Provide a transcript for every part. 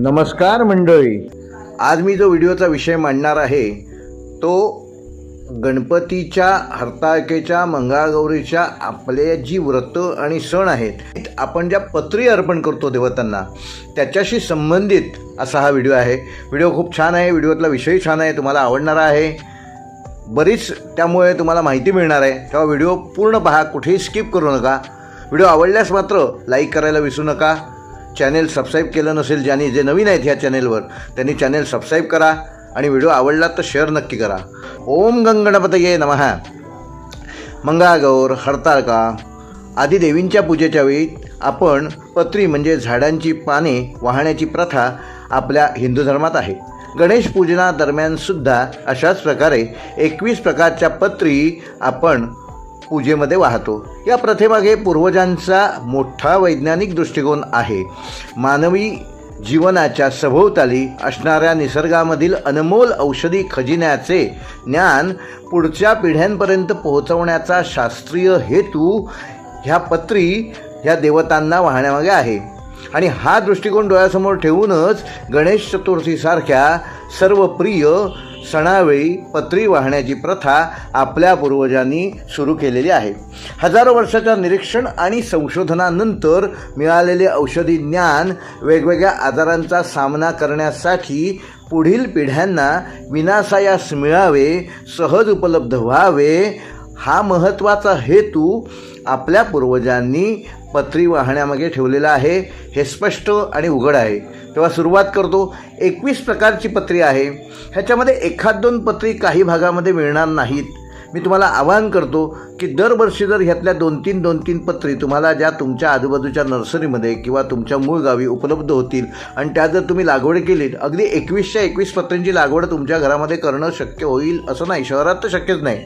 नमस्कार मंडळी. आज मी जो व्हिडिओचा विषय मांडणार आहे तो गणपतीच्या हरताळकेच्या मंगळागौरीच्या आपले जी व्रतं आणि सण आहेत आपण ज्या पत्री अर्पण करतो देवतांना त्याच्याशी संबंधित असा हा व्हिडिओ आहे. व्हिडिओ खूप छान आहे व्हिडिओतला विषयही छान आहे तुम्हाला आवडणारा आहे. बरीच त्यामुळे तुम्हाला माहिती मिळणार आहे. तेव्हा व्हिडिओ पूर्ण पहा कुठेही स्किप करू नका. व्हिडिओ आवडल्यास मात्र लाईक करायला विसरू नका. चॅनेल सबस्क्राईब केलं नसेल ज्यांनी जे नवीन आहेत ह्या चॅनेलवर त्यांनी चॅनेल सबस्क्राईब करा आणि व्हिडिओ आवडला तर शेअर नक्की करा. ओम गंगणपतये नमहा मंगळागौर हरताळका आदी देवींच्या पूजेच्या वेळी आपण पत्री म्हणजे झाडांची पाने वाहण्याची प्रथा आपल्या हिंदू धर्मात आहे. गणेश पूजनादरम्यानसुद्धा अशाच प्रकारे एकवीस प्रकारच्या पत्री आपण पूजेमध्ये वाहतो. या प्रथेमागे पूर्वजांचा मोठा वैज्ञानिक दृष्टिकोन आहे. मानवी जीवनाच्या सभोवताली असणाऱ्या निसर्गामधील अनमोल औषधी खजिन्याचे ज्ञान पुढच्या पिढ्यांपर्यंत पोहोचवण्याचा शास्त्रीय हेतू ह्या पत्री ह्या देवतांना वाहण्यामागे आहे. आणि हा दृष्टिकोन डोळ्यासमोर ठेवूनच गणेश चतुर्थीसारख्या सर्वप्रिय सणावेळी पत्री वाहण्याची प्रथा आपल्या पूर्वजांनी सुरू केलेली आहे. हजारो वर्षाच्या निरीक्षण आणि संशोधनानंतर मिळालेले औषधी ज्ञान वेगवेगळ्या आजारांचा सामना करण्यासाठी पुढील पिढ्यांना विनासायास मिळावे सहज उपलब्ध व्हावे हा महत्त्वाचा हेतू आपल्या पूर्वजांनी पत्री वाहण्यामागे ठेवलेला आहे. हे स्पष्ट आणि उघड आहे. तेव्हा सुरुवात करतो. एकवीस प्रकारची पत्री आहे. ह्याच्यामध्ये एखाद दोन पत्री काही भागामध्ये मिळणार नाहीत. मी तुम्हाला आवाहन करतो. की दरवर्षी जर ह्यातल्या दोन तीन दोन तीन पत्री तुम्हाला ज्या तुमच्या आजूबाजूच्या नर्सरीमध्ये किंवा तुमच्या मूळ गावी उपलब्ध होतील आणि त्या जर तुम्ही लागवड केलीत अगदी एकवीसच्या एकवीस पत्र्यांची लागवड तुमच्या घरामध्ये करणं शक्य होईल असं नाही. शहरात तर शक्यच नाही.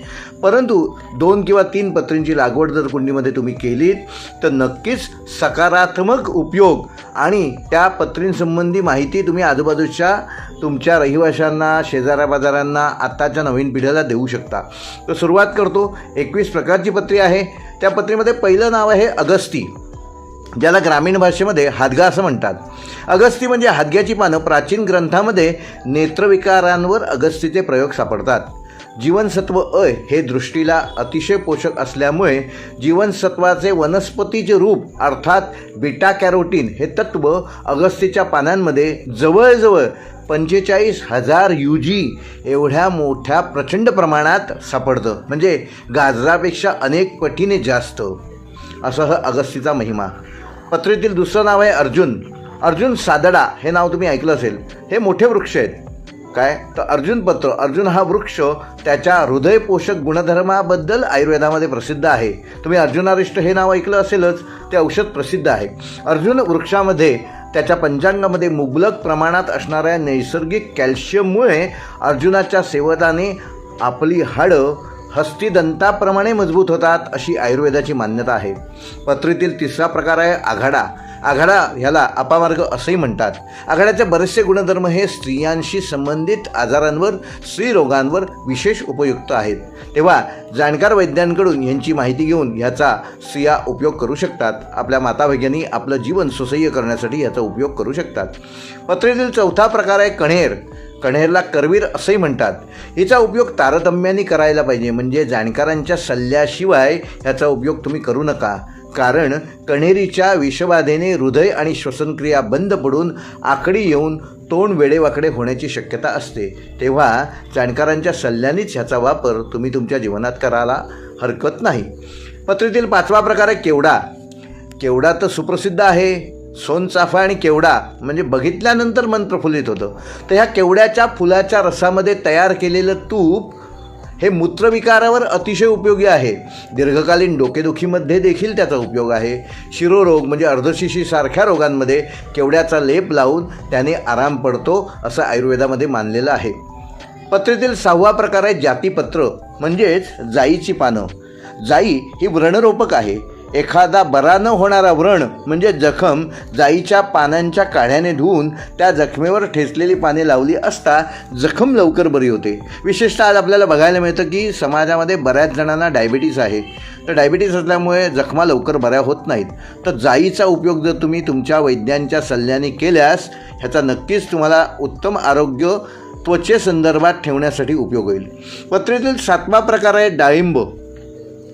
परंतु दोन किंवा तीन पत्रींची लागवड जर कुंडीमध्ये तुम्ही केलीत तर नक्कीच सकारात्मक उपयोग आणि त्या पत्रींसंबंधी माहिती तुम्ही आजूबाजूच्या तुमच्या रहिवाशांना शेजाऱ्या बाजारांना आत्ताच्या नवीन पिढ्याला देऊ शकता. तर सुरुवात करतो. एकवीस प्रकारची पत्री आहे. त्या पत्रीमध्ये पहिलं नाव आहे अगस्ती ज्याला ग्रामीण भाषेमध्ये हादगा असं म्हणतात. अगस्ती म्हणजे हादग्याची पानं प्राचीन ग्रंथामध्ये नेत्रविकारांवर अगस्तीचे प्रयोग सापडतात. जीवनसत्व अ हे दृष्टीला अतिशय पोषक असल्यामुळे जीवनसत्वाचे वनस्पतीचे रूप अर्थात बीटा कॅरोटीन हे तत्व अगस्तीच्या पानांमध्ये जवळजवळ पंचेचाळीस हजार यू जी एवढ्या मोठ्या प्रचंड प्रमाणात सापडतं. म्हणजे गाजरापेक्षा अनेक पटीने जास्त. असं हा अगस्तीचा महिमा. पत्रीतील दुसरं नाव आहे अर्जुन. अर्जुन सादडा हे नाव तुम्ही ऐकलं असेल. हे मोठे वृक्ष आहेत. काय? तर अर्जुन पत्र अर्जुन हा वृक्ष त्याच्या हृदयपोषक गुणधर्माबद्दल आयुर्वेदामध्ये प्रसिद्ध आहे. तुम्ही अर्जुनारिष्ट हे नाव ऐकलं असेलच ते औषध प्रसिद्ध आहे. अर्जुन वृक्षामध्ये त्याच्या पंचांगामध्ये मुबलक प्रमाणात असणाऱ्या नैसर्गिक कॅल्शियममुळे अर्जुनाच्या सेवनाने आपली हाडं हस्तिदंताप्रमाणे मजबूत होतात अशी आयुर्वेदाची मान्यता आहे. पत्रीतील तिसरा प्रकार आहे आघाडा. आघाडा ह्याला अपामार्ग असंही म्हणतात. आघाड्याचे बरेचसे गुणधर्म हे स्त्रियांशी संबंधित आजारांवर स्त्रीरोगांवर विशेष उपयुक्त आहेत. तेव्हा जाणकार वैद्यांकडून यांची माहिती घेऊन ह्याचा स्त्रिया उपयोग करू शकतात. आपल्या माता भगिनी आपलं जीवन सुसह्य करण्यासाठी याचा उपयोग करू शकतात. पत्रेतील चौथा प्रकार आहे कण्हेर कण्हेरला करवीर असंही म्हणतात. हिचा उपयोग तारतम्याने करायला पाहिजे. म्हणजे जाणकारांच्या सल्ल्याशिवाय ह्याचा उपयोग तुम्ही करू नका. कारण कण्हेरीच्या विषबाधेने हृदय आणि श्वसनक्रिया बंद पडून आकडी येऊन तोंड वेडेवाकडे होण्याची शक्यता असते. तेव्हा जाणकारांच्या सल्ल्यानेच ह्याचा वापर तुम्ही तुमच्या जीवनात करायला हरकत नाही. पत्रीतील पाचवा प्रकार आहे केवडा. केवडा तर सुप्रसिद्ध आहे. सोनचाफा आणि केवडा म्हणजे बघितल्यानंतर मन प्रफुल्लित होतं. तर ह्या केवड्याच्या फुलाच्या रसामध्ये तयार केलेलं तूप हे मूत्रविकारावर अतिशय उपयोगी आहे. दीर्घकालीन डोकेदुखीमध्ये देखील त्याचा उपयोग आहे. शिरोरोग म्हणजे अर्धशिशीसारख्या रोगांमध्ये केवड्याचा लेप लावून त्याने आराम पडतो असं आयुर्वेदामध्ये मानलेलं आहे. पत्रेतील सहावा प्रकार आहे जातीपत्र म्हणजेच जाईची पानं. जाई ही व्रणरोपक आहे. एखादा बरा न होणारा व्रण म्हणजे जखम जाईच्या पानांच्या काढ्याने धुवून त्या जखमेवर ठेचलेली पाने लावली असता जखम लवकर बरी होते. विशेषतः आज आपल्याला बघायला मिळतं की समाजामध्ये बऱ्याच जणांना डायबिटीस आहे. तर डायबिटीस असल्यामुळे जखमा लवकर बऱ्या होत नाहीत. तर जाईचा उपयोग जर तुम्ही तुमच्या वैद्यांच्या सल्ल्याने केल्यास ह्याचा नक्कीच तुम्हाला उत्तम आरोग्य त्वचेसंदर्भात ठेवण्यासाठी उपयोग होईल. पत्रेतील सातवा प्रकार आहे डाळिंब.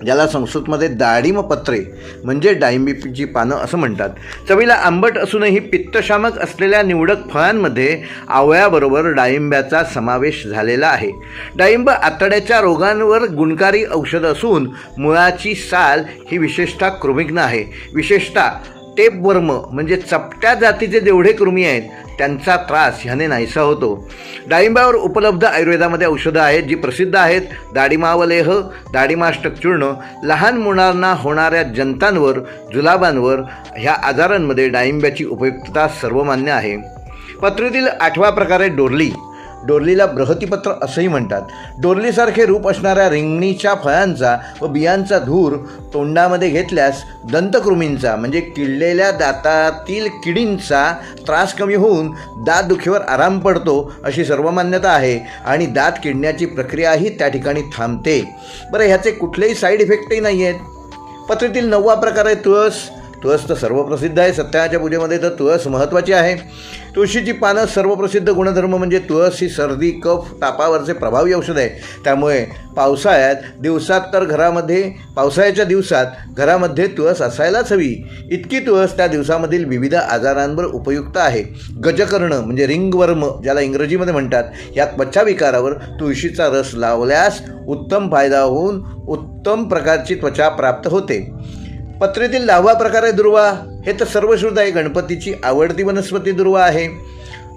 ज्याला संस्कृतमध्ये डाळिंब पत्रे म्हणजे डाळिंबीची पानं असं म्हणतात. चवीला आंबट असूनही पित्तशामक असलेल्या निवडक फळांमध्ये आवळ्याबरोबर डाळिंब्याचा समावेश झालेला आहे. डाळिंब आतड्याच्या रोगांवर गुणकारी औषध असून मुळाची साल ही विशेषतः कृमिग्न आहे. विशेषतः टेपवर्म म्हणजे चपट्या जातीचे जेवढे कृमी आहेत त्यांचा त्रास ह्याने नाहीसा होतो. डाळिंबावर उपलब्ध आयुर्वेदामध्ये औषधं आहेत जी प्रसिद्ध आहेत. दाडिमावलेह दाडिमाष्टक चूर्ण लहान मुलांना होणाऱ्या जंतांवर जुलाबांवर ह्या आजारांमध्ये डाळिंब्याची उपयुक्तता सर्वमान्य आहे. पत्रीतील आठवा प्रकारे डोरली. डोरलीला बृहतीपत्र असंही म्हणतात. डोरलीसारखे रूप असणाऱ्या रिंगणीच्या फळांचा व बियांचा धूर तोंडामध्ये घेतल्यास दंतकृमींचा म्हणजे किडलेल्या दातातील किडींचा त्रास कमी होऊन दात दुखीवर आराम पडतो अशी सर्वमान्यता आहे आणि दात किडण्याची प्रक्रियाही त्या ठिकाणी थांबते. बरं ह्याचे कुठलेही साईड इफेक्टही नाही आहेत पत्रीतील नववा प्रकार आहे तुळस. तुळस तर सर्वप्रसिद्ध आहे. सत्याच्या पूजेमध्ये तर तुळस महत्त्वाची आहे. तुळशीची पानं सर्वप्रसिद्ध गुणधर्म म्हणजे तुळस ही सर्दी कफ तापावरचे प्रभावी औषध आहे. त्यामुळे पावसाळ्यात दिवसात तर घरामध्ये पावसाळ्याच्या दिवसात घरामध्ये तुळस असायलाच हवी. इतकी तुळस त्या दिवसामधील विविध आजारांवर उपयुक्त आहे. गजकर्ण म्हणजे रिंगवर्म ज्याला इंग्रजीमध्ये म्हणतात या त्वचाविकारावर तुळशीचा रस लावल्यास उत्तम फायदा होऊन उत्तम प्रकारची त्वचा प्राप्त होते. पत्रेतील दहावा प्रकार आहे दुर्वा. हे तर सर्वश्रुत आहे. गणपतीची आवडती वनस्पती दुर्वा आहे.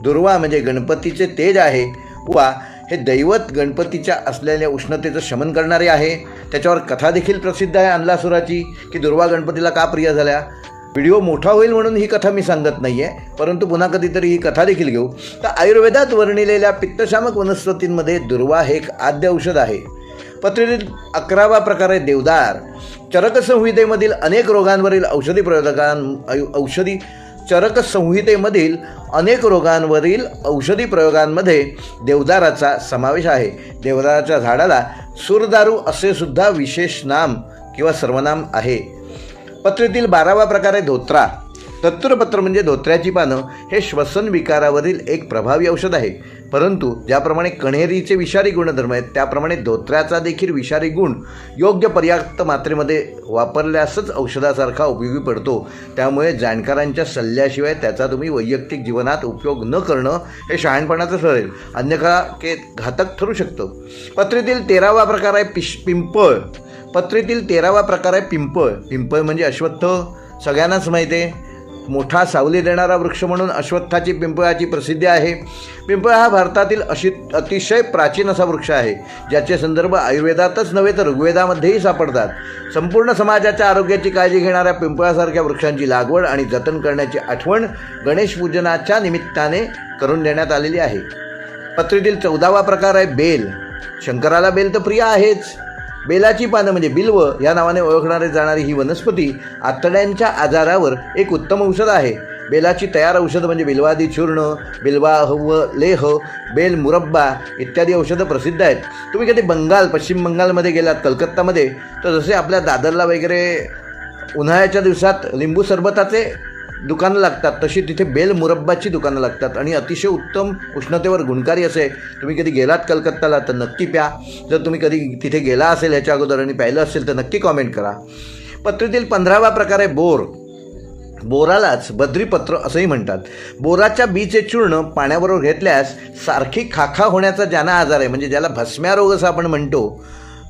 दुर्वा म्हणजे गणपतीचे तेज आहे. वा हे दैवत गणपतीच्या असलेल्या उष्णतेचं शमन करणारे आहे. त्याच्यावर कथा देखील प्रसिद्ध आहे अनलासुराची की दुर्वा गणपतीला का प्रिय झाल्या? व्हिडिओ मोठा होईल म्हणून ही कथा मी सांगत नाही आहे परंतु पुन्हा कधीतरी ही कथा देखील घेऊ. तर आयुर्वेदात वर्णिलेल्या पित्तशामक वनस्पतींमध्ये दुर्वा हे एक आद्य औषध आहे. पत्रेतील अकरावा प्रकार आहे देवदार. चरक संहितेमधील अनेक रोगांवरील औषधी प्रयोगां औषधी चरक संहितेमधील अनेक रोगांवरील औषधी प्रयोगांमध्ये देवदाराचा समावेश आहे. देवदाराच्या झाडाला सुरदारू असे सुद्धा विशेष नाम किंवा सर्वनाम आहे. पत्रेतील बारावा प्रकार आहे धोत्रा. तत्तुरपत्र म्हणजे धोत्र्याची पानं हे श्वसन विकारावरील एक प्रभावी औषध आहे. परंतु ज्याप्रमाणे कण्हेरीचे विषारी गुणधर्म आहेत त्याप्रमाणे धोत्र्याचा देखील विषारी गुण योग्य पर्याप्त मात्रेमध्ये वापरल्यासच औषधासारखा उपयोगी पडतो. त्यामुळे जाणकारांच्या सल्ल्याशिवाय त्याचा तुम्ही वैयक्तिक जीवनात उपयोग न करणं हे शहाणपणाचं ठरेल. अन्यथा के घातक ठरू शकतं. पत्रीतील तेरावा प्रकार आहे पिश पिंपळ. पत्रीतील तेरावा प्रकार आहे पिंपळ. पिंपळ म्हणजे अश्वत्थ. सगळ्यांनाच माहिती आहे. मोठा सावली देणारा वृक्ष म्हणून अश्वत्थाची पिंपळाची प्रसिद्धी आहे. पिंपळ हा भारतातील अशी अतिशय प्राचीन असा वृक्ष आहे. ज्याचे संदर्भ आयुर्वेदातच नव्हे तर ऋग्वेदामध्येही सापडतात. संपूर्ण समाजाच्या आरोग्याची काळजी घेणाऱ्या पिंपळासारख्या वृक्षांची लागवड आणि जतन करण्याची आठवण गणेशपूजनाच्या निमित्ताने करून देण्यात आलेली आहे. पत्रीतील चौदावा प्रकार आहे बेल. शंकराला बेल तर प्रिय आहेच. बेलाची पानं म्हणजे बिल्व या नावाने ओळखणारे जाणारी ही वनस्पती आतड्यांच्या आजारावर एक उत्तम औषध आहे. बेलाची तयार औषधं म्हणजे बिल्वादी चूर्ण बिल्वा व लेह बेल मुरब्बा इत्यादी औषधं प्रसिद्ध आहेत. तुम्ही कधी बंगाल पश्चिम बंगालमध्ये गेलात कलकत्तामध्ये तर जसे आपल्या दादरला वगैरे उन्हाळ्याच्या दिवसात लिंबू सरबताचे दुकानं लागतात तशी तिथे बेल मुरब्बाची दुकानं लागतात. आणि अतिशय उत्तम उष्णतेवर गुणकारी असे. तुम्ही कधी गेलात कलकत्ताला तर नक्की प्या. जर तुम्ही कधी तिथे गेला असेल ह्याच्या अगोदर आणि प्यायलं असेल तर नक्की कॉमेंट करा. पत्रीतील पंधरावा प्रकार आहे बोर. बोरालाच बद्रीपत्र असंही म्हणतात. बोराच्या बीचे चूर्ण पाण्याबरोबर घेतल्यास सारखी खाखा होण्याचा ज्यांना आजार आहे म्हणजे ज्याला भस्म्या रोग असं आपण म्हणतो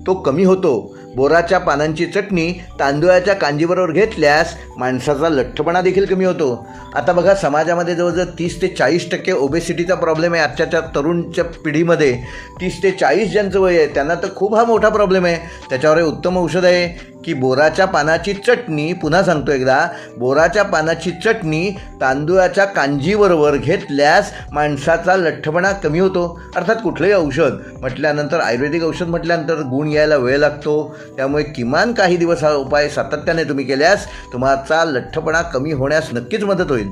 तो कमी होतो. बोराच्या पानांची चटणी तांदुळाच्या कांजीबरोबर घेतल्यास माणसाचा लठ्ठपणा देखील कमी होतो. आता बघा समाजामध्ये जवळजवळ तीस ते चाळीस टक्के ओबेसिटीचा प्रॉब्लेम आहे आजच्याच्या तरुणच्या पिढीमध्ये. तीस ते चाळीस ज्यांचं वय आहे त्यांना तर खूप हा मोठा प्रॉब्लेम आहे. त्याच्यावर उत्तम औषध आहे. की बोराच्या पानाची चटणी पुन्हा सांगतो एकदा बोराच्या पानाची चटणी तांदूळाच्या कांजीबरोबर घेतल्यास माणसाचा लठ्ठपणा कमी होतो. अर्थात कुठलंही औषध म्हटल्यानंतर आयुर्वेदिक औषध म्हटल्यानंतर गुण यायला वेळ लागतो. त्यामुळे किमान काही दिवस हा उपाय सातत्याने तुम्ही केल्यास तुमचा लठ्ठपणा कमी होण्यास नक्कीच मदत होईल.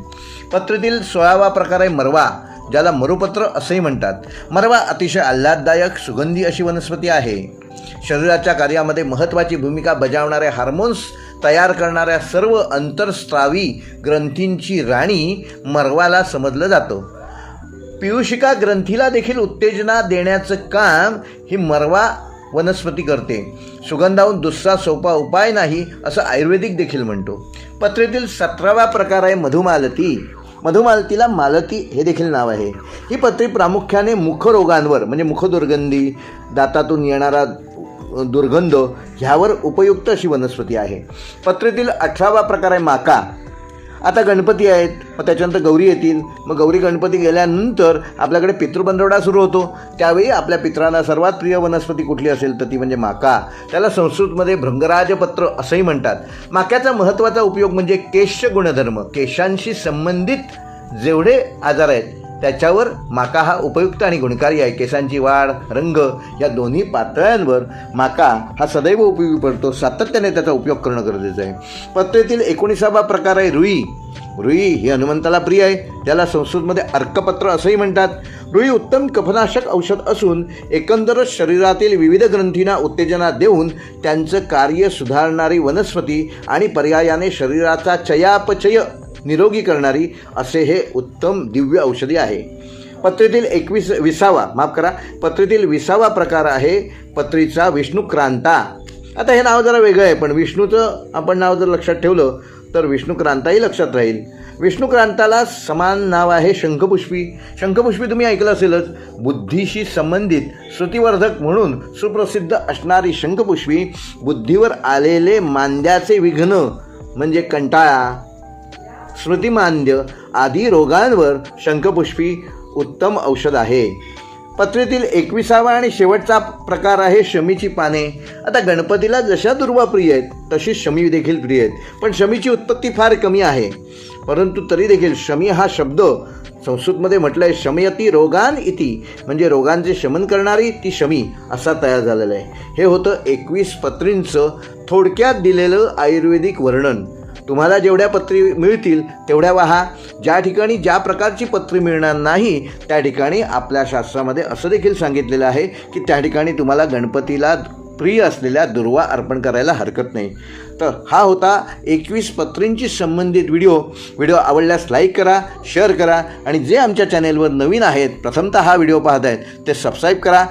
पत्रातील सोळावा प्रकार आहे मरवा ज्याला मरुपत्र असंही म्हणतात. मरवा अतिशय आल्हाददायक सुगंधी अशी वनस्पती आहे. शरीराच्या कार्यामध्ये महत्त्वाची भूमिका बजावणाऱ्या हार्मोन्स तयार करणाऱ्या सर्व अंतरस्त्रावी ग्रंथींची राणी मरवाला समजलं जातं. पियुषिका ग्रंथीला देखील उत्तेजना देण्याचं काम ही मरवा वनस्पती करते. सुगंधाहून दुसरा सोपा उपाय नाही असं आयुर्वेदिक देखील म्हणतो. पत्रेतील सतरावा प्रकार आहे मधुमालती. मधुमालतीला मालती हे देखील नाव आहे. ही पत्री प्रामुख्याने मुखरोगांवर म्हणजे मुखदुर्गंधी दातातून येणारा दुर्गंध ह्यावर उपयुक्त अशी वनस्पती आहे. पत्रेतील अठरावा प्रकार आहे माका. आता गणपती आहेत मग त्याच्यानंतर गौरी येतील. मग गौरी गणपती गेल्यानंतर आपल्याकडे पितृबंधवडा सुरू होतो. त्यावेळी आपल्या पित्रांना सर्वात प्रिय वनस्पती कुठली असेल तर ती म्हणजे माका. त्याला संस्कृतमध्ये भृंगराजपत्र असंही म्हणतात. माक्याचा महत्त्वाचा उपयोग म्हणजे केश गुणधर्म. केशांशी संबंधित जेवढे आजार आहेत त्याच्यावर माका हा उपयुक्त आणि गुणकारी आहे. केसांची वाढ रंग या दोन्ही पातळ्यांवर माका हा सदैव उपयोगी पडतो. सातत्याने त्याचा उपयोग करणं गरजेचं आहे. पत्रेतील एकोणीसावा प्रकार आहे रुई. रुई ही हनुमंताला प्रिय आहे. त्याला संस्कृतमध्ये अर्कपत्र असंही म्हणतात. रुई उत्तम कफनाशक औषध असून एकंदरच शरीरातील विविध ग्रंथींना उत्तेजना देऊन त्यांचं कार्य सुधारणारी वनस्पती आणि पर्यायाने शरीराचा चयापचय निरोगी करणारी असे हे उत्तम दिव्य औषधी आहे. पत्रीतील एकवीस विसावा माफ करा पत्रीतील विसावा प्रकार आहे पत्रीचा विष्णुक्रांता आता हे नाव जरा वेगळं आहे पण विष्णूचं आपण नाव जर लक्षात ठेवलं तर विष्णुक्रांताही लक्षात राहील. विष्णुक्रांताला समान नाव आहे शंखपुष्पी. शंखपुष्पी तुम्ही ऐकलं असेलच बुद्धीशी संबंधित श्रुतिवर्धक म्हणून सुप्रसिद्ध असणारी शंखपुष्पी बुद्धीवर आलेले मांद्याचे विघ्न म्हणजे कंटाळा. स्मृतिमांद्य आदी रोगांवर शंखपुष्पी उत्तम औषध आहे. पत्रेतील एकविसावा आणि शेवटचा प्रकार आहे शमीची पाने. आता गणपतीला जशा दुर्वा प्रिय आहेत तशी शमी देखील प्रिय आहेत. पण शमीची उत्पत्ती फार कमी आहे. परंतु तरी देखील शमी हा शब्द संस्कृतमध्ये म्हटलं आहे शमयती रोगान इति. म्हणजे रोगांचे शमन करणारी ती शमी असा तयार झालेला आहे. हे होतं एकवीस पत्रींचं थोडक्यात दिलेलं आयुर्वेदिक वर्णन. तुम्हाला जेवढ्या पत्री मिळतील तेवढ्या वाहा. ज्या ठिकाणी ज्या प्रकारची पत्री मिळणार नाही त्या ठिकाणी आपल्या शास्त्रामध्ये असं देखील सांगितलेलं आहे की त्या ठिकाणी तुम्हाला गणपतीला प्रिय असलेल्या दुर्वा अर्पण करायला हरकत नाही. तर हा होता एकवीस पत्रींची संबंधित व्हिडिओ. व्हिडिओ आवडल्यास लाईक करा शेअर करा आणि जे आमच्या चॅनेलवर नवीन आहेत प्रथमतः हा व्हिडिओ पाहत आहेत ते सबस्क्राईब करा.